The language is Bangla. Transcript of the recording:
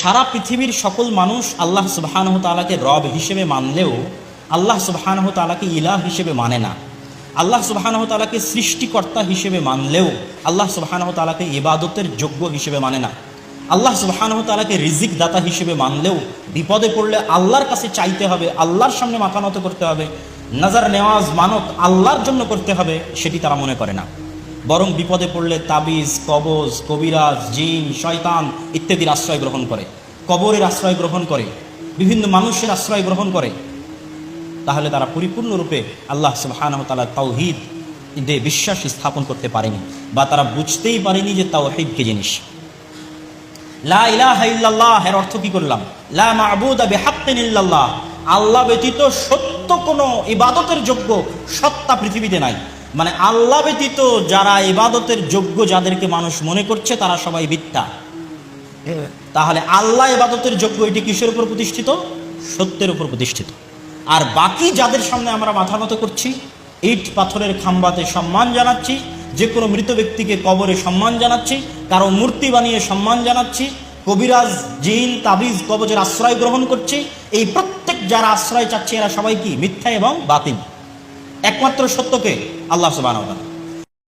সারা পৃথিবীর সকল মানুষ আল্লাহ সুবাহানহ তালাকে রব হিসেবে মানলেও আল্লাহ সুবাহানহ তালাকে ইলাহ হিসেবে মানে না। আল্লাহ সুবাহানহ তালাকে সৃষ্টিকর্তা হিসেবে মানলেও আল্লাহ সুবাহানহ তালাকে ইবাদতের যোগ্য হিসেবে মানে না। আল্লাহ সুবাহানহ তালাকে রিজিক দাতা হিসেবে মানলেও বিপদে পড়লে আল্লাহর কাছে চাইতে হবে, আল্লাহর সামনে মাথা নত করতে হবে নাজার নেওয়াজ মানত আল্লাহর জন্য করতে হবে, সেটি তারা মনে করে না। বরং বিপদে পড়লে তাবিজ, কবজ, কবিরাজ, জিন, শয়তান ইত্যাদির আশ্রয় গ্রহণ করে। কবরের আশ্রয় গ্রহণ করে, বিভিন্ন মানুষের আশ্রয় গ্রহণ করে। তাহলে তারা পরিপূর্ণরূপে আল্লাহ তাআলা তাওহীদ দে বিশ্বাস স্থাপন করতে পারেনি বা তারা বুঝতেই পারেনি যে তাওহীদ কি জিনিস। লা ইলাহা ইল্লাল্লাহ এর অর্থ কি করলাম? লা মা'বুদা বিহাক্কিন ইল্লাল্লাহ। আল্লাহ ব্যতীত সত্য কোনো ইবাদতের যোগ্য সত্তা পৃথিবীতে নাই। মানে আল্লাহ ব্যতীত যারা ইবাদতের যোগ্য যাদেরকে মানুষ মনে করছে, তারা সবাই মিথ্যা। তাহলে আল্লাহ ইবাদতের যোগ্য এটি কিসের উপর প্রতিষ্ঠিত? সত্যের উপর প্রতিষ্ঠিত। আর বাকি যাদের সামনে আমরা মাথা নত করছি, ইট পাথরের খাম্বাতে সম্মান জানাচ্ছি, যে কোনো মৃত ব্যক্তিকে কবরে সম্মান জানাচ্ছি, কারও মূর্তি বানিয়ে সম্মান জানাচ্ছি, কবিরাজ, জিন, তাবিজ কবজের আশ্রয় গ্রহণ করছি, এই প্রত্যেক যারা আশ্রয় চাচ্ছে এরা সবাই কি? মিথ্যা এবং বাতিল। একমাত্র সত্যকে আল্লাহ সুবাহ